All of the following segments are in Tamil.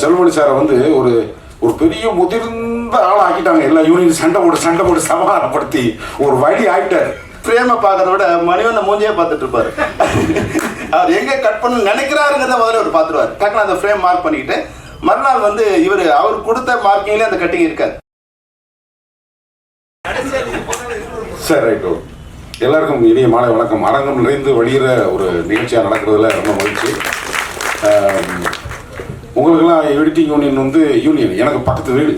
செல்வமணி சாரை வந்து ஒரு ஒரு பெரிய முதிர்ந்த ஆள் ஆக்கிட்டாங்க எல்லா யூனியன் சண்டை போட்டு சண்டை போட்டு சமாதானப்படுத்தி ஒரு வழி ஆயிட்டார் பிரேம பார்க்கறத விட மணிவண்ண மூஞ்சியே பார்த்துட்டு இருப்பாரு. அவர் எங்க கட் பண்ண நினைக்கிறாருங்கிறத முதல்ல அவர் பார்த்துருவார். டக்குனு அந்த ஃப்ரேம் மார்க் பண்ணிக்கிட்டு மறுநாள் வந்து இவர் அவர் கொடுத்த மார்க்கிங்லேயே அந்த கட்டிங் இருக்காது சரி ரைட்டு எல்லாருக்கும் இனிய மாலை வணக்கம். அரங்கம் நிறைந்து வழியிற ஒரு நிகழ்ச்சியாக நடக்கிறதுல ரொம்ப மகிழ்ச்சி. உங்களுக்கெல்லாம் எடிட்டிங் யூனியன் வந்து யூனியன் எனக்கு பக்கத்து வீடு.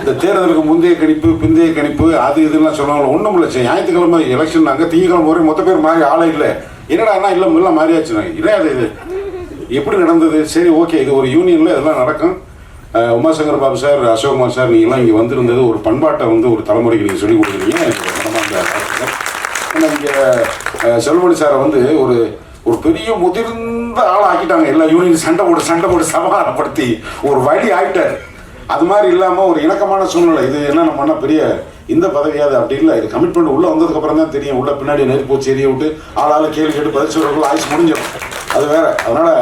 இந்த தேர்தலுக்கு முந்தைய கணிப்பு பிந்தைய கணிப்பு அது இதெல்லாம் சொல்லுவாங்க ஒன்றும் இல்லை. சரி ஞாயிற்றுக்கிழமை எலெக்ஷன் நாங்கள் திங்கக்கிழமை வரை மொத்த பேர் மாறி ஆளே இல்லை. என்னடா அண்ணா இல்லை எல்லாம் மாறியாச்சு. இல்லை அது இது. எப்படி நடந்தது? சரி ஓகே இது ஒரு யூனியனில் இதெல்லாம் நடக்கும். உமாசங்கர் பாபு சார் அசோக்குமார் சார் நீங்களாம் இங்கே வந்திருந்தது ஒரு பண்பாட்டை வந்து ஒரு தலைமுறைக்கு நீங்கள் சொல்லிக் கொடுக்குறீங்க. எனக்கு மனமார்ந்த இங்கே செல்வமணி சாரை வந்து ஒரு ஒரு பெரிய முதிர்ந்த ஆள் ஆக்கிட்டாங்க எல்லா யூனியன் சண்டை போட்டு சண்டை போட்டு சமாதானப்படுத்தி ஒரு வழி ஆகிட்டார் அது மாதிரி இல்லாமல் ஒரு இணக்கமான சூழ்நிலை. இது என்ன நம்ம பண்ண பெரிய இந்த பதவியாது அப்படி இல்லை. இது கமிட்மெண்ட் உள்ளே வந்ததுக்கு அப்புறம் தான் தெரியும். உள்ள பின்னாடி நெருப்பு வச்சு எரிய விட்டு ஆளாளு கேள்வி கேட்டு பதில் சொல்றதுக்குள்ள ஆயுசு முடிஞ்சிடும். அது வேற. அதனால்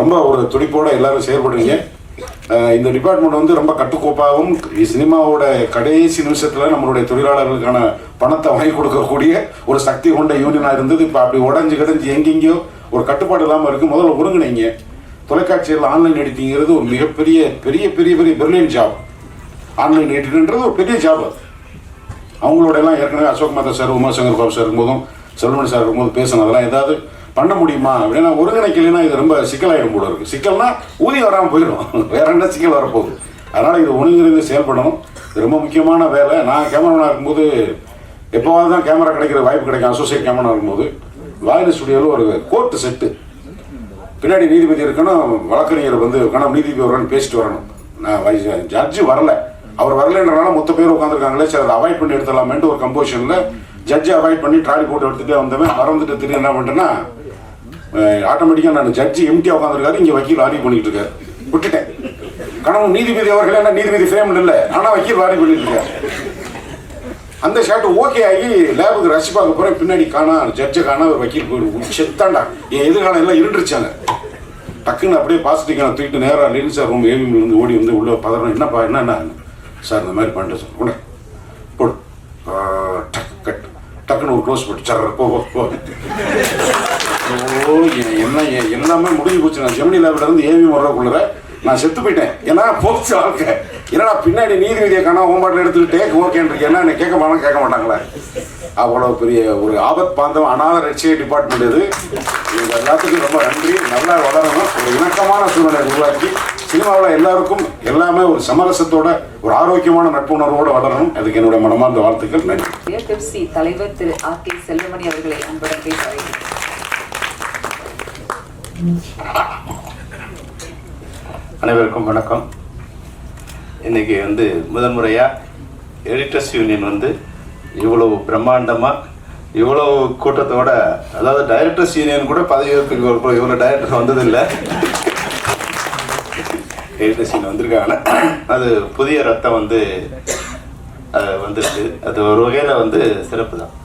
ரொம்ப ஒரு துடிப்போடு எல்லாரும் செயல்படுறீங்க. இந்த டிபார்ட்மெண்ட் வந்து ரொம்ப கட்டுக்கோப்பாகவும் சினிமாவோட கடைசி நிமிஷத்தில் நம்மளுடைய தொழிலாளர்களுக்கான பணத்தை வாங்கி கொடுக்கக்கூடிய ஒரு சக்தி கொண்ட யூனியனாக இருந்தது. இப்போ அப்படி உடஞ்சு கிடஞ்சு எங்கெங்கேயோ ஒரு கட்டுப்பாடு இல்லாமல் இருக்குது முதல்ல ஒருங்கிணைங்க. தொலைக்காட்சியில் ஆன்லைன் எடிட்டிங்கிறது ஒரு மிகப்பெரிய பெரிய பெரிய பெரிய பெர்லியன் ஜாப் ஆன்லைன் எடிட்டிங்கிறது ஒரு பெரிய ஜாப் அது அவங்களோட எல்லாம் ஏற்கனவே அசோக் மேத்தா சார் உமாசங்கர் பாபு சார் இருக்கும்போதும் செல்வன் சார் இருக்கும்போது பேசணும் அதெல்லாம் ஏதாவது பண்ண முடியுமா? அப்படின்னா ஒருங்கிணைக்கலைன்னா இது ரொம்ப சிக்கலாயிடும் போல இருக்கு. சிக்கல்னா ஊதியம் வராமல் போயிடும். வேற என்ன சிக்கல் வரப்போகுது? அதனால இது ஒருங்கிணைந்து செயல்படணும். ரொம்ப முக்கியமான வேலை. நான் கேமராமேனாக இருக்கும்போது எப்போவாவது தான் கேமரா கிடைக்கிற வாய்ப்பு கிடைக்கும். அசோசியேட் கேமரா இருக்கும்போது வாயில் ஸ்டுடியோவில் ஒரு கோர்ட்டு செட்டு. பின்னாடி நீதிபதி இருக்கணும் வழக்கறிஞர் வந்து உட்காந்து நீதிபதி வரணும்னு பேசிட்டு வரணும். நான் ஜட்ஜு வரல. அவர் வரலன்றனால மொத்த பேர் உட்காந்துருக்காங்களே சரி அதை அவாய்ட் பண்ணி எடுத்துடலாமேன்ட்டு ஒரு கம்போஷனில் ஜட்ஜை அவாய்ட் பண்ணி ட்ராலி போட்டு எடுத்துகிட்டே வந்தவன் மறந்துட்டு திரும்பி என்ன பண்ணிட்டேன்னா ஆட்டோமேட்டிக்காக நான் ஜட்ஜி எம்டியாக உட்காந்துருக்காரு இங்கே வக்கீல் ஆர்டிவ் பண்ணிட்டு இருக்காரு. விட்டுட்டேன். கணவன் நீதிபதி அவர்கள் என்ன நீதிபதி ஃபேம் இல்லை. ஆனால் வக்கீல் ஆர்டிவ் பண்ணிட்டு இருக்காரு. அந்த ஷாட் ஓகே ஆகி லேபுக்கு ரஷ் பார்க்க போகிறேன் பின்னாடி காணா ஜட்ஜை காணா ஒரு வக்கீல் போயிடு. செத்தாண்டா என் எதிர்காலம் எல்லாம் இருந்துருச்சாங்க டக்குன்னு அப்படியே பாசிட்டிக்கான தூக்கிட்டு நேராக லின் சார் ரூம் ஏவிஎம்ல வந்து ஓடி வந்து உள்ள பதறோம் என்னப்பா என்ன என்ன? சார் இந்த மாதிரி பண்ணிட்டு சார் உடனே போடு. டக்கு டக் கட். டக்குன்னு ஒரு க்ளோஸ் போட்டு சர்ற போ போ, போ. ஓ என்ன எல்லாமே முடிஞ்சு போச்சு. நான் ஜெமினி லேபில் இருந்து ஏவிஎம் வர்றதுக்குள்ள நான் செத்து போயிட்டேன். ஏன்னா போச்சு வாழ்க்கை. என்னடா பின்னாடி நீதிபதியை காணா ஹோம்பாட்டில் எடுத்துட்டு டேக் ஓகேன்றிருக்கேன் என்ன என்னை கேட்க மாட்டாங்க கேட்க மாட்டாங்களே? அவ்வளோ பெரிய ஒரு ஆபத் பாந்தம் அனாத ரட்சிய டிபார்ட்மெண்ட் இது. இது எல்லாத்துக்கும் ரொம்ப நன்றி. நல்லா வளரணும். ஒரு இணக்கமான சூழ்நிலை உருவாக்கி சினிமாவில் எல்லாருக்கும் எல்லாமே ஒரு சமரசத்தோட ஒரு ஆரோக்கியமான நட்புணர்வோடு வளரணும். அதுக்கு என்னுடைய மனமார்ந்த வாழ்த்துக்கள். நன்றி. தலைவர் திரு ஆர் கே செல்வமணி அவர்களை அன்புடன் பேசுகிறேன். அனைவருக்கும் வணக்கம். இன்னைக்கு வந்து முதல் முறையாக எடிட்டர்ஸ் யூனியன் வந்து இவ்வளவு பிரம்மாண்டமாக இவ்வளவு கூட்டத்தோட அதாவது டைரக்டர்ஸ் யூனியன் கூட பதவி ஏற்பு இவ்வளோ டைரக்டர் வந்ததில்லை. எடிட்டர்ஸ் யூனியன் வந்திருக்காங்க. அது புதிய ரத்தம் வந்து அது வந்துருக்கு. அது ஒரு வகையில் வந்து சிறப்பு தான்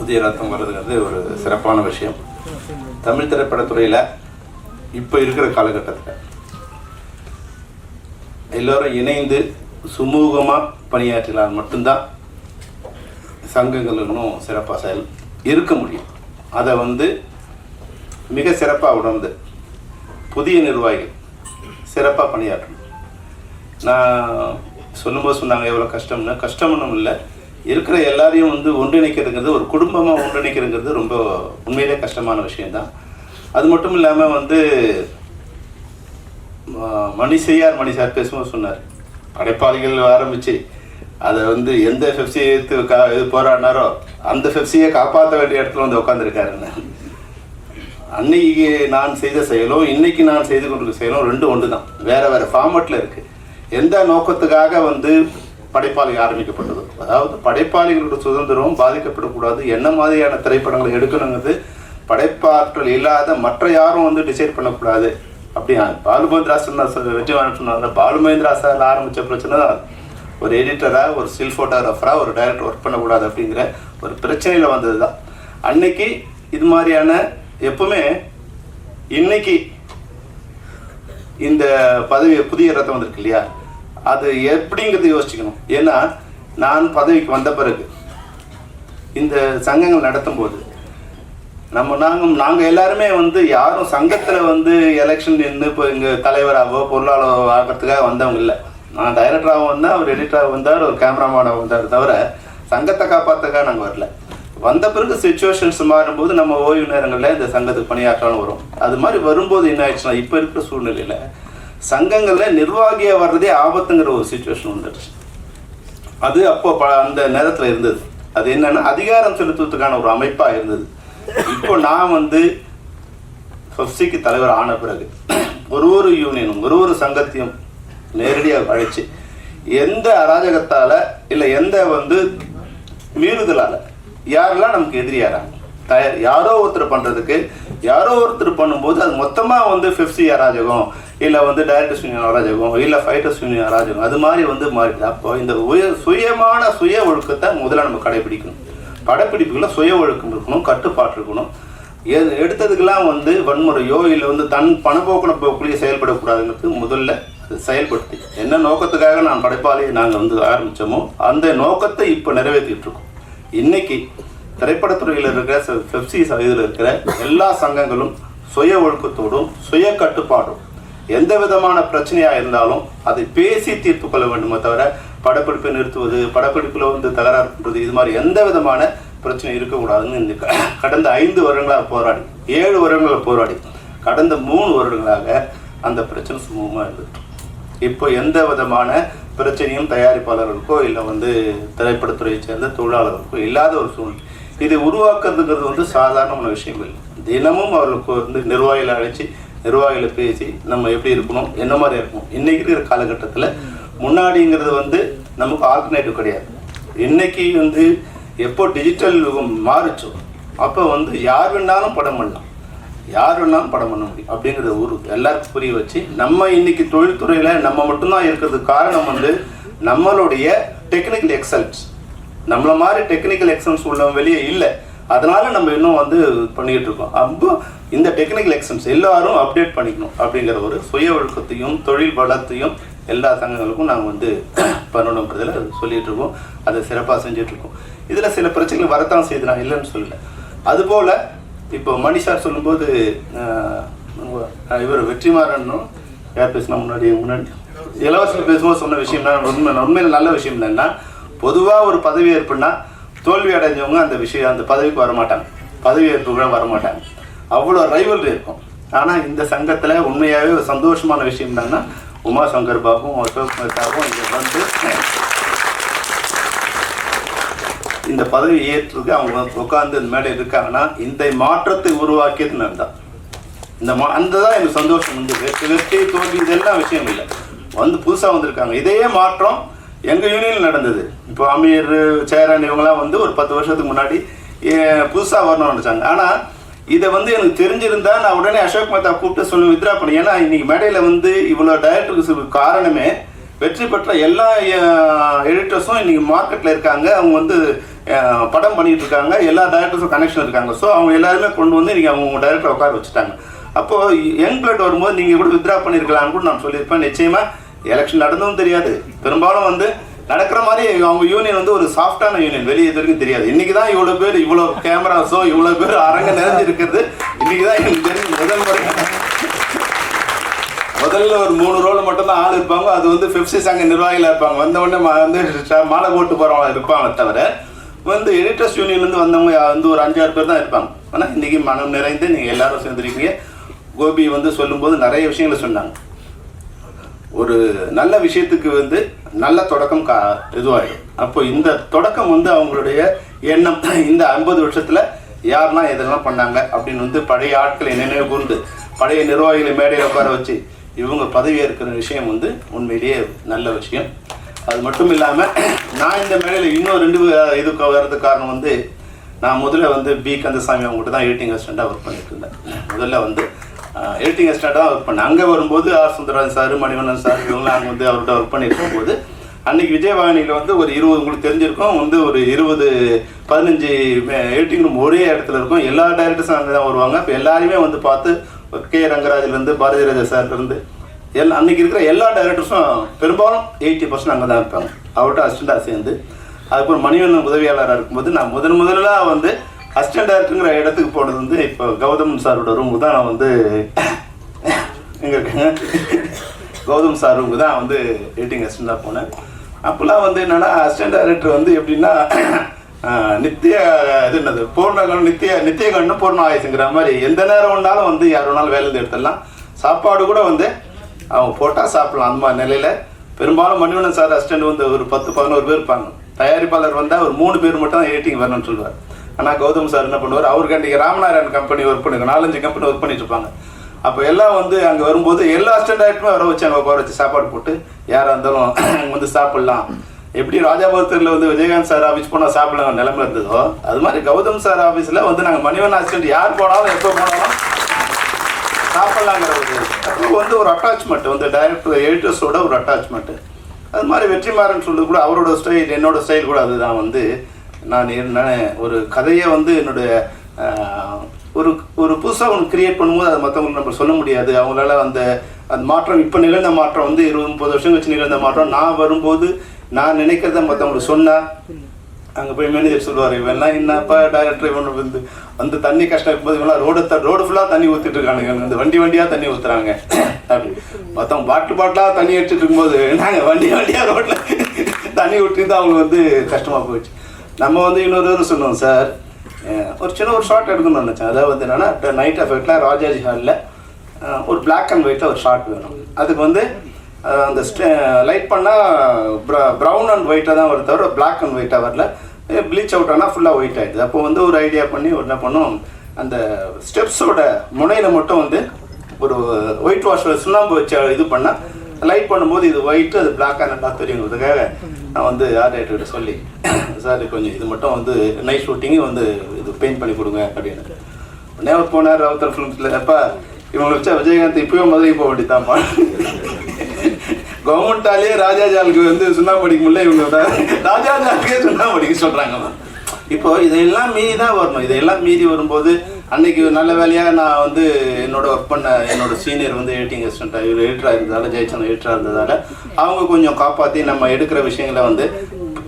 புதிய ரத்தம் வர்றதுங்கிறது ஒரு சிறப்பான விஷயம். தமிழ் திரைப்படத்துறையில் இப்போ இருக்கிற காலகட்டத்தில் எல்லோரும் இணைந்து சுமூகமாக பணியாற்றினால் மட்டும்தான் சங்கங்கள் இன்னும் சிறப்பாக செயல் இருக்க முடியும். அதை வந்து மிக சிறப்பாக உணர்ந்து புதிய நிர்வாகிகள் சிறப்பாக பணியாற்றணும். நான் சொல்லும்போது சொன்னாங்க எவ்வளோ கஷ்டம்னு. கஷ்டம்னு இல்லை. இருக்கிற எல்லாரையும் வந்து ஒன்றிணைக்கிறதுங்கிறது ஒரு குடும்பமாக ஒன்றிணைக்கிறதுங்கிறது ரொம்ப உண்மையிலே கஷ்டமான விஷயம்தான். அது மட்டும் இல்லாமல் வந்து ம- மணி செய்யார் மணி சார் பேசும்போது சொன்னார் படைப்பாளிகள் ஆரம்பித்து அதை வந்து எந்த ஃபெப்சியை எடுத்து கா இது போராடினாரோ அந்த ஃபெப்சியை காப்பாற்ற வேண்டிய இடத்துல வந்து உட்காந்துருக்காருன்னு அன்னைக்கு நான் செய்த செயலும் இன்னைக்கு நான் செய்து கொண்டிருக்க செயலும் ரெண்டும் ஒன்று தான் வேற வேற ஃபார்மட்டில் இருக்குது எந்த நோக்கத்துக்காக வந்து படைப்பாளி ஆரம்பிக்கப்பட்டது. அதாவது படைப்பாளிகளோட சுதந்திரம் பாதிக்கப்படக்கூடாது. என்ன மாதிரியான திரைப்படங்களை எடுக்கணுங்கிறது படைப்பாற்றல் இல்லாத மற்ற யாரும் வந்து டிசைட் பண்ணக்கூடாது. அப்படியா பாலுமேந்திரா சொன்ன வெற்றிவான் சொன்னாங்க பாலுமேந்திரா சார் ஆரம்பித்த பிரச்சனை தான். ஒரு எடிட்டராக ஒரு ஸ்டில் ஃபோட்டோகிராஃபராக ஒரு டைரக்டர் ஒர்க் பண்ணக்கூடாது அப்படிங்கிற ஒரு பிரச்சனையில் வந்தது தான். அன்னைக்கு இது மாதிரியான எப்பவுமே இன்னைக்கு இந்த பதவி புதிய ரத்தம் வந்திருக்கு இல்லையா? அது எப்படிங்கிறது யோசிச்சுக்கணும். ஏன்னா நான் பதவிக்கு வந்த பிறகு இந்த சங்கங்கள் நடத்தும் போது நம்ம நாங்கள் நாங்கள் எல்லாருமே வந்து யாரும் சங்கத்தில் வந்து எலெக்ஷன் நின்று இப்போ இங்கே தலைவராகவோ பொருளாளரோ ஆகிறதுக்காக வந்தவங்க இல்லை. நான் டைரக்டராகவும் வந்தேன் அவர் எடிட்டராக வந்தார் ஒரு கேமராமேனாக வந்தார் தவிர சங்கத்தை காப்பாற்றுக்காக நாங்கள் வரல. வந்த பிறகு சுச்சுவேஷன்ஸ் மாறும்போது நம்ம ஓய்வு நேரங்களில் இந்த சங்கத்துக்கு பணியாற்றாலும் வரும். அது மாதிரி வரும்போது என்ன ஆயிடுச்சுன்னா இப்போ இருக்கிற சூழ்நிலையில் சங்கங்களில் நிர்வாகியாக வர்றதே ஆபத்துங்கிற ஒரு சுச்சுவேஷன் வந்துடுச்சு. அது அப்போ ப- அந்த நேரத்தில் இருந்தது. அது என்னன்னா அதிகாரம் செலுத்துவதற்கான ஒரு அமைப்பாக இருந்தது. இப்போ நான் வந்து ஃபப்சிக்கு தலைவர் ஆன பிறகு ஒரு ஒரு யூனியனும் ஒரு ஒரு சங்கத்தையும் நேரடியாக அழைச்சி எந்த அராஜகத்தால் இல்லை எந்த வந்து மீறுதலால் யாரெல்லாம் நமக்கு எதிரியாராங்க தயார் யாரோ ஒருத்தர் பண்ணுறதுக்கு யாரோ ஒருத்தர் பண்ணும்போது அது மொத்தமாக வந்து ஃபிஃப்சி அராஜகம் இல்லை வந்து டைரக்டர்ஸ் யூனியன் அராஜகம் இல்லை ஃபைட்டர்ஸ் யூனியன் அராஜகம் அது மாதிரி வந்து மாறிடுது. அப்போ இந்த உய சுயமான சுய ஒழுக்கத்தை முதல்ல நம்ம கடைபிடிக்கணும். படப்பிடிப்புகளில் சுய ஒழுக்கம் இருக்கணும் கட்டுப்பாடு இருக்கணும். எது எடுத்ததுக்கெல்லாம் வந்து வன்முறையோ இல்லை வந்து தன் பணப்போக்கின போக்குலேயே செயல்படக்கூடாதுங்கிறது முதல்ல செயல்படுத்தி. என்ன நோக்கத்துக்காக நான் படைப்பாளையை நாங்கள் வந்து ஆரம்பித்தோமோ அந்த நோக்கத்தை இப்போ நிறைவேற்றிட்டு இருக்கோம். இன்னைக்கு திரைப்படத்துறையில் இருக்கிற பெப்சி இதில் இருக்கிற எல்லா சங்கங்களும் சுய ஒழுக்கத்தோடும் சுய கட்டுப்பாடும் எந்த விதமான பிரச்சனையாக இருந்தாலும் அதை பேசி தீர்த்து கொள்ள வேண்டுமே தவிர படப்பிடிப்பை நிறுத்துவது படப்பிடிப்பில் வந்து தகராறு பண்ணுறது இது மாதிரி எந்த விதமான பிரச்சனை இருக்கக்கூடாதுன்னு இந்த கடந்த ஐந்து வருடங்களாக போராடி ஏழு வருடங்களாக போராடி கடந்த மூணு வருடங்களாக அந்த பிரச்சனை சுமூகமாக இருந்துட்டு இப்போ எந்த விதமான பிரச்சனையும் தயாரிப்பாளர்களுக்கோ இல்லை வந்து திரைப்படத்துறையை சேர்ந்த தொழிலாளர்களுக்கோ இல்லாத ஒரு சூழ்நிலை. இதை உருவாக்குறதுங்கிறது வந்து சாதாரணமான விஷயம் இல்லை. தினமும் அவர்களுக்கு வந்து நிர்வாகிகளை அழைச்சி நிர்வாகிகளை பேசி நம்ம எப்படி இருக்கணும் என்ன மாதிரி இருக்கணும் இன்னைக்கு இருக்கிற காலகட்டத்தில் முன்னாடிங்கிறது வந்து நமக்கு ஆல்டர்னேட்டிவ் கிடையாது. இன்னைக்கு வந்து எப்போ டிஜிட்டல் யுகம் மாறுச்சோ அப்போ வந்து யார் வேணாலும் படம் பண்ணலாம். யார் வேணாலும் படம் பண்ண முடியும். அப்படிங்கிறத ஊர் எல்லாருக்கும் புரிய வச்சு நம்ம இன்னைக்கு தொழில்துறையில் நம்ம மட்டும்தான் இருக்கிறதுக்கு காரணம் வந்து நம்மளுடைய டெக்னிக்கல் எக்ஸல்ட்ஸ் நம்மளை மாதிரி டெக்னிக்கல் எக்ஸம்ஸ் உள்ளவங்க வெளியே இல்லை. அதனால நம்ம இன்னும் வந்து பண்ணிட்டு இருக்கோம். அப்போ இந்த டெக்னிக்கல் எக்ஸம்ஸ் எல்லாரும் அப்டேட் பண்ணிக்கணும் அப்படிங்கிற ஒரு சுய ஒழுக்கத்தையும் தொழில் வளத்தையும் எல்லா சங்கங்களுக்கும் நாங்கள் வந்து பண்ணணுன்றதில் சொல்லிட்டு இருக்கோம். அதை சிறப்பாக செஞ்சிட்ருக்கோம் இதில் சில பிரச்சனைகள் வரத்தான் செய்து நான் இல்லைன்னு சொல்லல. அதுபோல் இப்போ மணி சார் சொல்லும்போது இவர் வெற்றிமாறனும் யார் பேசினா முன்னாடி முன்னாடி இலவசத்தில் பேசும்போது சொன்ன விஷயம் உண்மை உண்மையில் நல்ல விஷயம் என்னன்னா பொதுவாக ஒரு பதவி ஏற்புனா தோல்வி அடைஞ்சவங்க அந்த விஷயம் அந்த பதவிக்கு வரமாட்டாங்க. பதவி ஏற்பு கூட வரமாட்டாங்க. அவ்வளோ ரைவல் இருக்கும். ஆனால் இந்த சங்கத்தில் உண்மையாகவே ஒரு சந்தோஷமான விஷயம் என்னன்னா உமா சங்கர் பாபும் அசோக் மேத்தாவும் இங்கே வந்து இந்த பதவி ஏற்றுக்கு அவங்க உட்காந்து இந்த மேடையில் இருக்காங்கன்னா இந்த மாற்றத்தை உருவாக்கியது நான் தான் இந்த மா அந்த தான் எனக்கு சந்தோஷம் வந்து வெற்றி வெற்றி தோல்வி இதெல்லாம் விஷயம் இல்லை. வந்து புதுசாக வந்திருக்காங்க. இதே மாற்றம் எங்கள் யூனியனில் நடந்தது. இப்போ அமீர் சேரன் இவங்கெல்லாம் வந்து ஒரு பத்து வருஷத்துக்கு முன்னாடி புதுசாக வரணும்னு நினச்சாங்க. ஆனால் இதை வந்து எனக்கு தெரிஞ்சிருந்தா நான் உடனே அசோக் மேத்தா கூப்பிட்டு சொல்லி வித்ரா பண்ணி. ஏன்னா இன்னைக்கு மேடையில் வந்து இவ்வளோ டைரக்டருக்கு காரணமே வெற்றி பெற்ற எல்லா எடிட்டர்ஸும் இன்னைக்கு மார்க்கெட்டில் இருக்காங்க. அவங்க வந்து படம் பண்ணிட்டு இருக்காங்க. எல்லா டைரக்டர்ஸும் கனெக்ஷன் இருக்காங்க. ஸோ அவங்க எல்லாருமே கொண்டு வந்து இன்னைக்கு அவங்க டைரக்டர் உட்கார வச்சுட்டாங்க. அப்போது யங் பிளட் வரும்போது நீங்கள் கூட வித்ரா பண்ணியிருக்கலாம்னு கூட நான் சொல்லியிருப்பேன். நிச்சயமாக எலெக்ஷன் நடந்ததும் தெரியாது. பெரும்பாலும் வந்து நடக்கிற மாதிரி அவங்க யூனியன் வந்து ஒரு சாஃப்டான யூனியன் வெளியே இது வரைக்கும் தெரியாது. இன்னைக்கு தான் இவ்வளோ பேர் இவ்வளோ கேமராஸோ இவ்வளோ பேர் அரங்க நிறைஞ்சு இருக்கிறது இன்னைக்கு தான் எனக்கு தெரிஞ்சு முதல் முறை. முதல்ல ஒரு மூணு ரோல் மட்டும் தான் ஆள் இருப்பாங்க. அது வந்து பெப்சி சங்க நிர்வாகிகள் இருப்பாங்க. வந்த உடனே வந்து மாலை போட்டு போகிறவங்க இருப்பாங்க தவிர வந்து எடிட்டர்ஸ் யூனியன்லேருந்து வந்தவங்க வந்து ஒரு அஞ்சாறு பேர் தான் இருப்பாங்க. ஆனால் இன்னைக்கு மனம் நிறைந்து நீங்கள் எல்லாரும் சேர்ந்துருக்கீங்க. கோபி வந்து சொல்லும்போது நிறைய விஷயங்களை சொன்னாங்க. ஒரு நல்ல விஷயத்துக்கு வந்து நல்ல தொடக்கம் கா இதுவாகிடும் அப்போ இந்த தொடக்கம் வந்து அவங்களுடைய எண்ணம். இந்த ஐம்பது வருஷத்தில் யாரெல்லாம் இதெல்லாம் பண்ணாங்க அப்படின்னு வந்து பழைய ஆட்களை நினைவு கூர்ந்து பழைய நிர்வாகிகளை மேடையில் உட்கார வச்சு இவங்க பதவி ஏற்கிற விஷயம் வந்து உண்மையிலேயே நல்ல விஷயம். அது மட்டும் இல்லாமல் நான் இந்த மேடையில் இன்னும் ரெண்டு இதுக்கு வர்றதுக்கு காரணம் வந்து நான் முதல்ல வந்து பி. கந்தசாமி அவங்ககிட்ட தான் எடிட்டிங் அசிஸ்டண்ட்டாக ஒர்க் பண்ணிட்டு இருந்தேன். முதல்ல வந்து எடிட்டிங் அசிஸ்டண்ட்டாக தான் ஒர்க் பண்ணேன். அங்கே வரும்போது R Sundararajan sir Manivannan sir இவங்களாம் அங்கே வந்து அவர்கிட்ட ஒர்க் பண்ணியிருக்கும் போது அன்னைக்கு விஜயவாணியில் வந்து ஒரு இருபது உங்களுக்கு தெரிஞ்சிருக்கும். வந்து ஒரு இருபது பதினஞ்சு எடிட்டிங் ரூம் ஒரே இடத்துல இருக்கும். எல்லா டைரக்டர்ஸும் அங்கே தான் வருவாங்க. இப்போ எல்லாருமே வந்து பார்த்து கே ரங்கராஜிலேருந்து பாரதி ராஜா சார்லேருந்து எல்லா அன்னைக்கு இருக்கிற எல்லா டைரக்டர்ஸும் பெரும்பாலும் எயிட்டி பர்சன்ட் அங்கே தான் இருப்பாங்க அவர்கிட்ட அசிஸ்டண்டாக சேர்ந்து. அதுக்கப்புறம் மணிவண்ணன் உதவியாளராக இருக்கும்போது நான் முதன் முதலாக வந்து அசிஸ்டன்ட் டைரக்டருங்கிற இடத்துக்கு போனது வந்து இப்போ கௌதம் சாரோட ரூமுக்கு தான் நான் வந்து எங்கே இருக்காங்க? கௌதம் சார் ரூமுக்கு தான் வந்து எடிட்டிங் அசிஸ்டண்டாக போனேன். அப்போல்லாம் வந்து என்னென்னா அசிஸ்டன்ட் டேரக்டர் வந்து எப்படின்னா நித்யா நித்திய இது என்னது பூர்ணகன் நித்திய நித்திய கண்ணு பூர்ண ஆயுசுங்கிற மாதிரி எந்த நேரம் வேணாலும் வந்து யார் வேணாலும் வேலை எடுத்துடலாம். சாப்பாடு கூட வந்து அவங்க போட்டால் சாப்பிடலாம் அந்த மாதிரி நிலையில். பெரும்பாலும் மணிவண்ணன் சார் அசிஸ்டண்ட் வந்து ஒரு பத்து பதினோரு பேர் இருப்பாங்க. தயாரிப்பாளர் வந்தால் ஒரு மூணு பேர் மட்டும் தான் எடிட்டிங் வரணும்னு சொல்லுவார். ஆனால் கௌதம் சார் என்ன பண்ணுவார்? அவருக்கு அன்றைக்கி ராமநாராயண் கம்பெனி ஒர்க் பண்ணுங்க. நாலஞ்சு கம்பெனி ஒர்க் பண்ணிட்டு இருப்பாங்க. அப்போ எல்லாம் வந்து அங்கே வரும்போது எல்லா அசிஸ்டன்ட் வர வச்சு அங்கே உட்கார வச்சு சாப்பாடு போட்டு யாராக இருந்தாலும் வந்து சாப்பிடலாம். எப்படி ராஜாபுரத்தில் வந்து விஜயகாந்த் சார் ஆஃபீஸ் போனால் சாப்பிடலாம் நிலைமை இருந்ததோ அது மாதிரி கௌதம் சார் ஆஃபீஸில் வந்து நாங்கள் மணிவன் அசிஸ்டன்ட் யார் போனாலும் எப்போ போனாலும் சாப்பிட்லாங்கிற ஒரு வந்து ஒரு அட்டாச்மெண்ட் வந்து டைரக்டர் எடிட்டர்ஸோட ஒரு அட்டாச்மெண்ட் அது மாதிரி வெற்றிமாறன் சொல்றது கூட அவரோட ஸ்டைல் என்னோட ஸ்டைல் கூட அதுதான் வந்து நான் நான் ஒரு கதையை வந்து என்னுடைய ஒரு ஒரு புதுசாக ஒன்று கிரியேட் பண்ணும்போது அது மற்றவங்களுக்கு நம்ம சொல்ல முடியாது. அவங்களால அந்த அந்த மாற்றம் இப்போ நிகழ்ந்த மாற்றம் வந்து இருபது முப்பது வருஷம் கழிச்சு நிகழ்ந்த மாற்றம். நான் வரும்போது நான் நினைக்கிறத மற்றவங்களுக்கு சொன்னால் அங்கே போய் மேனேஜர் சொல்லுவார் இவெல்லாம் என்னப்பா டேரக்டர் இவன் வந்து அந்த தண்ணி கஷ்டம் இருக்கும்போது இவெல்லாம் ரோடு த ரோடு ஃபுல்லாக தண்ணி ஊற்றிட்டு இருக்கானுங்க. இந்த வண்டி வண்டியாக தண்ணி ஊற்றுறாங்க அப்படி. மொத்தம் பாட்டில் பாட்டிலாக தண்ணி அடிச்சுட்டு இருக்கும்போது நாங்கள் வண்டி வண்டியாக ரோட்டில் தண்ணி ஊற்றி தான் அவங்களுக்கு வந்து கஷ்டமாக போயிடுச்சு நம்ம வந்து இன்னொரு தடவை சொன்னோம் சார் ஒரு சின்ன ஒரு ஷார்ட் எடுக்கணும்னு நினச்சேன். அதாவது வந்து என்னன்னா நைட் எஃபெக்டில் ராஜாஜி ஹாலில் ஒரு பிளாக் அண்ட் ஒயிட்டில் ஒரு ஷார்ட் வேணும். அதுக்கு வந்து அந்த லைட் பண்ணால் ப்ரௌன் அண்ட் ஒயிட்டாக தான் வருது தவிர பிளாக் அண்ட் ஒயிட்டாக வரல. ப்ளீச் அவுட் ஆனால் ஃபுல்லாக ஒயிட் ஆகிடுது அப்போ வந்து ஒரு ஐடியா பண்ணி ஒரு என்ன பண்ணும் அந்த ஸ்டெப்ஸோட முனையில் மட்டும் வந்து ஒரு ஒயிட் வாஷ் சுண்ணாம்பு வச்சு இது பண்ணால் லைட் பண்ணும்போது இது ஒயிட்டு அது பிளாக்காக நல்லா தெரியுங்கிறதுக்காக நான் வந்து ஆர்டேட்டர்கிட்ட சொல்லி சார் கொஞ்சம் இது மட்டும் வந்து நைட் ஷூட்டிங்கு வந்து இது பெயிண்ட் பண்ணி கொடுங்க அப்படின்னு. உடனே அவர் போனார் ராவுத்தர் ஃபிலிம்ஸில் எப்பா இவங்களை வச்சா விஜயகாந்த் இப்பவே மதுரை போக வேண்டியதாம்மா கவர்மெண்டாலே ராஜாஜாலுக்கு வந்து சுண்ணாம்படிக்க முடியல இவங்க தான் ராஜாஜாலுக்கே சுண்ணாம்பு சொல்கிறாங்கம்மா இப்போ இதையெல்லாம் மீறி தான் வரணும். இதையெல்லாம் மீறி வரும்போது அன்னைக்கு நல்ல வேலையாக நான் வந்து என்னோட ஒர்க் பண்ண என்னோட சீனியர் வந்து எடிட்டிங் அசிஸ்டண்ட்டாக இவர் எடிட்டராக இருந்ததால ஜெயச்சந்திரன் எடிட்டராக இருந்ததால அவங்க கொஞ்சம் காப்பாற்றி நம்ம எடுக்கிற விஷயங்களை வந்து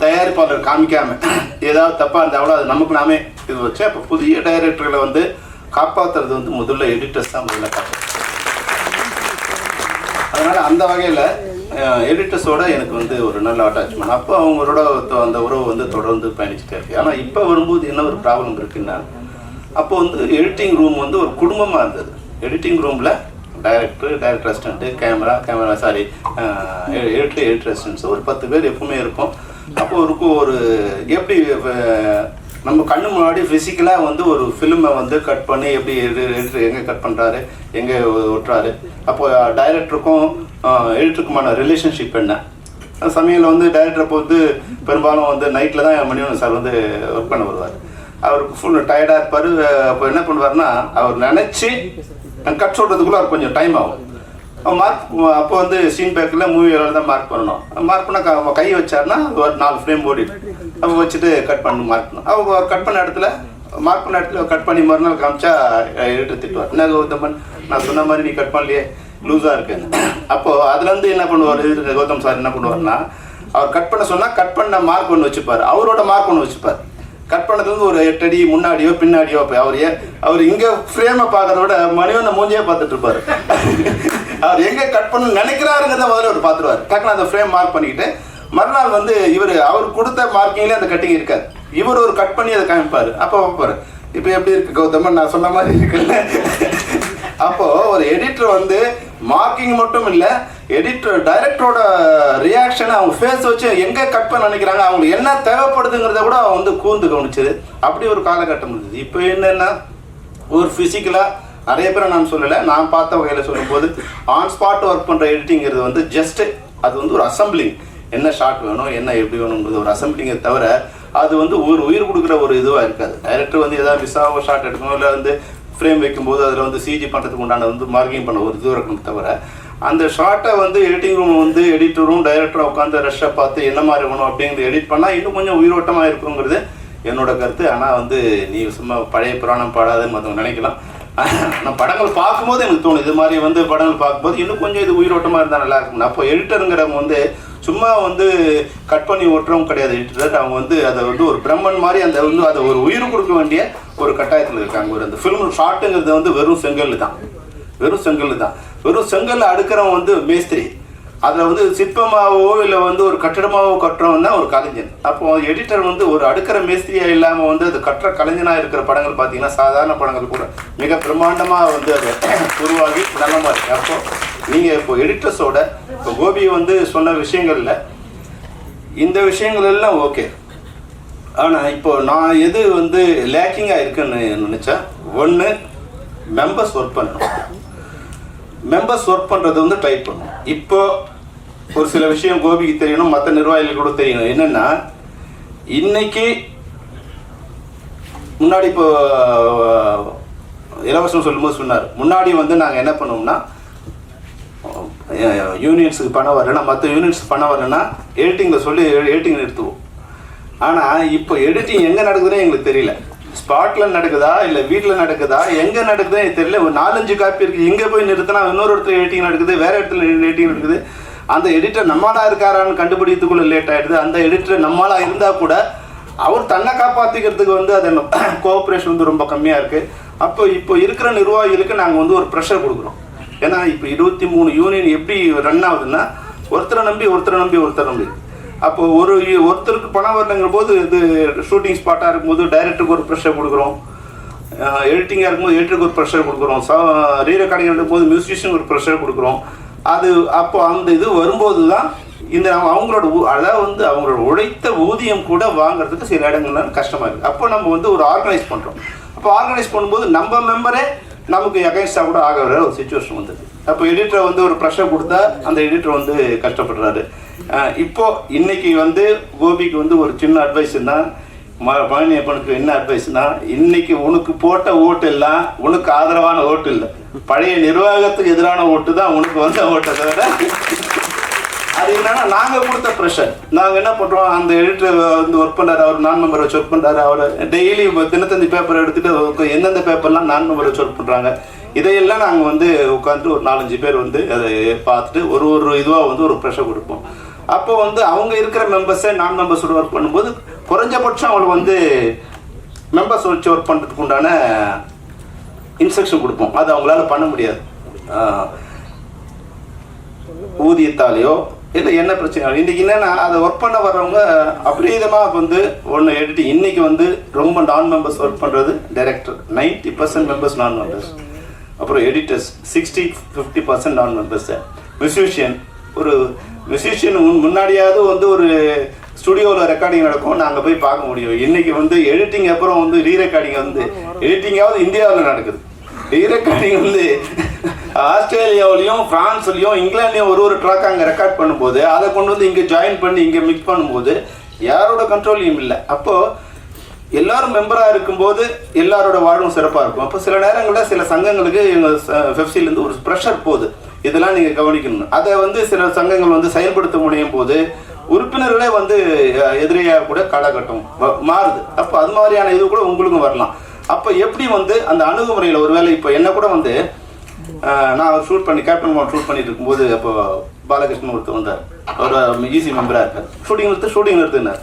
தயாரிப்பாளர் காமிக்காம ஏதாவது தப்பாக இருந்தாலும் அது நமக்கு நாமே இது வச்சு அப்போ புதிய டைரக்டர்களை வந்து காப்பாற்றுறது வந்து முதல்ல எடிட்டர்ஸ் தான் முதல்ல காப்பாற்று அதனால அந்த வகையில் எடிட்டர்ஸோட எனக்கு வந்து ஒரு நல்ல அட்டாச்மெண்ட் அப்போ அவங்களோட அந்த உறவு வந்து தொடர்ந்து பயணிச்சுட்டே இருக்கு. ஆனால் இப்போ வரும்போது என்ன ஒரு ப்ராப்ளம் இருக்குன்னா அப்போ வந்து எடிட்டிங் ரூம் வந்து ஒரு குடும்பமாக இருந்தது. எடிட்டிங் ரூமில் director director assistant camera camera sorry editor editor assistants ஒரு பத்து பேர் எப்பவுமே இருக்கும். அப்போ இருக்கும் ஒரு எப்படி நம்ம கண்ணு முன்னாடி ஃபிசிக்கலாக வந்து ஒரு ஃபிலிமை வந்து கட் பண்ணி எப்படி எங்கே கட் பண்ணுறாரு எங்கே ஒட்டுறாரு. அப்போ டைரக்டருக்கும் எடிட்டருக்குமான ரிலேஷன்ஷிப் என்ன? சமையலில் வந்து டைரக்டர் அப்போ வந்து பெரும்பாலும் வந்து நைட்டில் தான் மணிவண்ணன் சார் வந்து ஒர்க் பண்ண வருவார். அவருக்கு ஃபுல் டயர்டாக இருப்பார். அப்போ என்ன பண்ணுவார்னா அவர் நினச்சி கட் சொல்கிறதுக்குள்ள அவர் கொஞ்சம் டைம் ஆகும். மார்க் அப்போ வந்து சீன் பேக்கில் மூவி தான் மார்க் பண்ணணும். மார்க் பண்ண கை வச்சாருன்னா அது ஒரு நாலு ஃப்ரேம் ஓடிடும் அப்போ வச்சுட்டு கட் பண்ணி மார்க் பண்ணணும் அவங்க கட் பண்ண இடத்துல மார்க் பண்ண இடத்துல கட் பண்ணி மறுநாள் காமிச்சா எடுத்து திட்டுவார். என்ன கௌதம் நான் சொன்ன மாதிரி நீ கட் பண்ணலையே லூஸாக இருக்கு. அப்போது அதுலேருந்து என்ன பண்ணுவார் கௌதம் சார் என்ன பண்ணுவார்னா அவர் கட் பண்ண சொன்னால் கட் பண்ண மார்க் ஒன்று வச்சுப்பார். அவரோட மார்க் ஒன்று வச்சுப்பார். கட் பண்ணதுலேருந்து ஒரு எட்டு அடி முன்னாடியோ பின்னாடியோ போய் அவர் அவர் இங்கே ஃப்ரேமை பார்க்கறத விட மணிவண்ண மூஞ்சியே பார்த்துட்டு இருப்பார். அவர் எங்கே கட் பண்ண நினைக்கிறாருங்கிறத முதல்ல அவர் பார்த்துருவார். டக்குனு அந்த ஃப்ரேம் மார்க் பண்ணிக்கிட்டு மறுநாள் வந்து இவர் அவர் கொடுத்த மார்க்கிங்லேயே அந்த கட்டிங் இருக்காது. இவர் ஒரு கட் பண்ணி அதை காமிப்பார். அப்போ பார்ப்பார். இப்போ எப்படி இருக்கு கௌதமன்? நான் சொன்ன மாதிரி இருக்குல்ல. அப்போ ஒரு எடிட்டர் வந்து மார்க்கிங் மட்டும் இல்லை எடிட்டர் டைரக்டரோட ரியாக்ஷன் அவங்க ஃபேஸ் வச்சு எங்கே கட் பண்ண நினைக்கிறாங்க அவங்களுக்கு என்ன தேவைப்படுதுங்கிறத கூட அவன் வந்து கூர்ந்து கவனிச்சது. அப்படி ஒரு காலகட்டம் இருந்தது. இப்போ என்னென்னா ஒரு ஃபிசிக்கலாக நிறைய பேரை நான் சொல்லலை நான் பார்த்த வகையில் சொல்லும்போது ஆன் ஸ்பாட் ஒர்க் பண்ணுற எடிட்டிங்கிறது வந்து ஜஸ்ட் அது வந்து ஒரு அசம்பிளிங் என்ன ஷார்ட் வேணும் என்ன எப்படி வேணுங்கிறது ஒரு அசம்பிளிங்கை தவிர அது வந்து ஒரு உயிர் கொடுக்குற ஒரு இதுவாக இருக்காது. டைரக்டர் வந்து ஏதாவது மிஸ் ஷார்ட் எடுக்கணும் இல்லை வந்து ஃப்ரேம் வைக்கும்போது அதில் வந்து சிஜி பண்ணுறதுக்கு உண்டான வந்து மார்க்கிங் பண்ண ஒரு இது இருக்கணும் தவிர அந்த ஷார்ட்டை வந்து எடிட்டிங் ரூம் வந்து எடிட்டரும் டைரக்டரும் உட்காந்து ரஷ்ஷை பார்த்து என்ன மாதிரி வேணும் அப்படிங்கிறது எடிட் பண்ணால் இன்னும் கொஞ்சம் உயிரோட்டமாக இருக்குங்கிறது என்னோட கருத்து. ஆனால் வந்து நீ சும்மா பழைய புராணம் பாடாதுன்னு மற்றவங்க நினைக்கலாம். நான் படங்கள் பார்க்கும்போது எனக்கு தோணும். இது மாதிரி வந்து படங்கள் பார்க்கும்போது இன்னும் கொஞ்சம் இது உயிரோட்டமாக இருந்தால் நல்லா இருக்கும் அப்போ எடிட்டருங்கிறவங்க வந்து சும்மா வந்து கட் பண்ணி ஓட்டுறவங்க கிடையாது. எடிட்டர் அவங்க வந்து அதை வந்து ஒரு பிரம்மன் மாதிரி அந்த வந்து அதை ஒரு உயிர் கொடுக்க வேண்டிய ஒரு கட்டாயத்தில் இருக்காங்க. ஒரு அந்த ஃபிலிம் ஷார்ட்டுங்கிறது வந்து வெறும் செங்கல் தான் வெறும் செங்கல் தான் வெறும் செங்கல்ல அடுக்கிறவன் வந்து மேஸ்திரி. அதில் வந்து சிற்பமாகவோ இல்லை வந்து ஒரு கட்டிடமாகவோ கட்டுறவன் தான் ஒரு கலைஞன். அப்போ எடிட்டர் வந்து ஒரு அடுக்கிற மேஸ்திரியாக இல்லாமல் வந்து அது கட்டுற கலைஞனாக இருக்கிற படங்கள் பார்த்தீங்கன்னா சாதாரண படங்கள் கூட மிக பிரம்மாண்டமாக வந்து அது உருவாகி நல்லமாக இருக்கு அப்போ நீங்கள் இப்போ எடிட்டர்ஸோட இப்போ கோபி வந்து சொன்ன விஷயங்கள்ல இந்த விஷயங்கள் எல்லாம் ஓகே ஆனால் இப்போ நான் எது வந்து லேக்கிங்காக இருக்குன்னு நினச்சா ஒன்று மெம்பர்ஸ் ஒர்க் பண்ணணும். மெம்பர்ஸ் ஒர்க் பண்ணுறது வந்து டைப் பண்ணும். இப்போ ஒரு சில விஷயம் கோபிக்கு தெரியணும் மற்ற நிர்வாகிகள் கூட தெரியணும். என்னென்னா இன்னைக்கு முன்னாடி இப்போ இலவசம் சொல்லும்போது சொன்னார். முன்னாடி வந்து நாங்கள் என்ன பண்ணுவோம்னா யூனியன்ஸுக்கு பணம் வரலன்னா மற்ற யூனிட்ஸ் பணம் வரலன்னா எடிட்டிங்கில் சொல்லி எடிட்டிங் நிறுத்துவோம். ஆனால் இப்போ எடிட்டிங் எங்கே நடக்குதுன்னு எங்களுக்கு தெரியல. ஸ்பாட்டில் நடக்குதா இல்லை வீட்டில் நடக்குதா? எங்கே நடக்குதுன்னு எனக்கு தெரியல. ஒரு நாலஞ்சு காப்பி இருக்குது இங்கே போய் நிறுத்தினா இன்னொரு இடத்துல எடிட்டிங் நடக்குது வேற இடத்துல எடிட்டிங் நடக்குது. அந்த எடிட்டர் நம்மளா இருக்காரான்னு கண்டுபிடிக்கிறதுக்குள்ள லேட் ஆயிடுது. அந்த எடிட்டர் நம்மளா இருந்தால் கூட அவர் தன்னை காப்பாற்றிக்கிறதுக்கு வந்து அது கோஆப்ரேஷன் வந்து ரொம்ப கம்மியாக இருக்குது அப்போ இப்போ இருக்கிற நிர்வாகிகளுக்கு நாங்கள் வந்து ஒரு ப்ரெஷர் கொடுக்குறோம். ஏன்னா இப்போ இருபத்தி மூணு யூனியன் எப்படி ரன் ஆகுதுன்னா ஒருத்தரை நம்பி ஒருத்தரை நம்பி ஒருத்தரை நம்பி. அப்போ ஒரு ஒருத்தருக்கு பணம் வரலைங்கிற போது இது ஷூட்டிங் ஸ்பாட்டாக இருக்கும்போது டைரக்டருக்கு ஒரு ப்ரெஷர் கொடுக்குறோம். எடிட்டிங்காக இருக்கும்போது எடிட்டருக்கு ஒரு ப்ரெஷர் கொடுக்குறோம். ச ரீ ரெக்கார்டிங் இருக்கும்போது மியூசிஷியன் ஒரு ப்ரெஷர் கொடுக்குறோம். அது அப்போ அந்த இது வரும்போது தான் இந்த அவங்களோட ஊ- அதாவது வந்து அவங்களோட உழைத்த ஊதியம் கூட வாங்குறதுக்கு சில இடங்கள்ல கஷ்டமாக இருக்குது அப்போ நம்ம வந்து ஒரு ஆர்கனைஸ் பண்ணுறோம் அப்போ ஆர்கனைஸ் பண்ணும்போது நம்ம மெம்பரே நமக்கு அகைன்ஸ்டாக கூட ஆகிற ஒரு சுச்சுவேஷன் வந்தது. அப்போ எடிட்டரை வந்து ஒரு ப்ரெஷர் கொடுத்தா அந்த எடிட்டர் வந்து கஷ்டப்படுறாரு. இப்போ இன்னைக்கு வந்து கோபிக்கு வந்து ஒரு சின்ன அட்வைஸ்னா பழனியப்பனுக்கு என்ன அட்வைஸ்னா இன்னைக்கு உனக்கு போட்ட ஓட்டு எல்லாம் உனக்கு ஆதரவான ஓட்டு இல்லை. பழைய நிர்வாகத்துக்கு எதிரான ஓட்டு தான் உனக்கு வந்த ஓட்டை தவிர அது என்னன்னா நாங்க கொடுத்த ப்ரெஷர் நாங்க என்ன பண்றோம் அந்த எடிட்டர் வந்து ஒர்க் பண்றாரு அவர் நான் மெம்பர் வச்சு ஒர்க் பண்றாரு அவர் டெய்லி தினத்தந்தி பேப்பர் எடுத்துட்டு எந்தெந்த பேப்பர்லாம் நான் மெம்பர் வச்சு ஒர்க் பண்றாங்க இதையெல்லாம் நாங்கள் வந்து உட்காந்து ஒரு நாலஞ்சு பேர் வந்து அதை பார்த்துட்டு ஒரு ஒரு இதுவாக வந்து ஒரு ப்ரெஷர் கொடுப்போம். அப்போ வந்து அவங்க இருக்கிற மெம்பர்ஸை நான் மெம்பர்ஸோட ஒர்க் பண்ணும்போது குறைஞ்சபட்சம் அவளை வந்து மெம்பர்ஸ் வச்சு ஒர்க் பண்ணுறதுக்கு உண்டான இன்ஸ்ட்ரக்ஷன் கொடுப்போம். அது அவங்களால பண்ண முடியாது. ஊதியத்தாலேயோ இல்லை என்ன பிரச்சனை இன்றைக்கி என்னென்னா அதை ஒர்க் பண்ண வர்றவங்க அபரீதமாக வந்து ஒன்று எடுத்து இன்றைக்கி வந்து ரொம்ப நான் மெம்பர்ஸ் ஒர்க் பண்ணுறது டைரக்டர் நைன்டி பர்சன்ட் மெம்பர்ஸ் நான் மெம்பர்ஸ் அப்புறம் எடிட்டர்ஸ் சிக்ஸ்டி ஃபிஃப்டி பர்சன்ட் நான் மெம்பர்ஸ் மியூசிஷியன் ஒரு மியூசிஷியன் முன்னாடியாவது வந்து ஒரு ஸ்டுடியோவில் ரெக்கார்டிங் நடக்கும். நாங்கள் போய் பார்க்க முடியும். இன்னைக்கு வந்து எடிட்டிங் அப்புறம் வந்து ரீ ரெக்கார்டிங் வந்து எடிட்டிங்காவது இந்தியாவில் நடக்குது. ரீ ரெக்கார்டிங் வந்து ஆஸ்திரேலியாவிலையும் ஃப்ரான்ஸ்லையும் இங்கிலாந்துலையும் ஒரு ஒரு ட்ராக் அங்கே ரெக்கார்ட் பண்ணும்போது அதை கொண்டு வந்து இங்கே ஜாயின் பண்ணி இங்கே மிக்ஸ் பண்ணும்போது யாரோட கண்ட்ரோலையும் இல்லை. அப்போது எல்லாரும் மெம்பராக இருக்கும்போது எல்லாரோட வாழ்வும் சிறப்பாக இருக்கும். அப்போ சில நேரங்களில் சில சங்கங்களுக்கு எங்கள் ஃபெப்சிலேருந்து ஒரு ப்ரெஷர் போகுது. இதெல்லாம் நீங்கள் கவனிக்கணும். அதை வந்து சில சங்கங்கள் வந்து செயல்படுத்த முடியும் போது உறுப்பினர்களே வந்து எதிரியாக கூட காலகட்டம் மாறுது. அப்போ அது மாதிரியான இது கூட உங்களுக்கும் வரலாம். அப்போ எப்படி வந்து அந்த அணுகுமுறையில் ஒருவேளை இப்போ என்ன கூட வந்து நான் ஷூட் பண்ணி கேப்டன் மோகன் ஷூட் பண்ணிட்டு இருக்கும்போது அப்போ பாலகிருஷ்ணன் ஒருத்தர் வந்தார். அவர் ஈஸி மெம்பராக இருக்கார். ஷூட்டிங் நிறுத்து ஷூட்டிங் நிறுத்தினார்.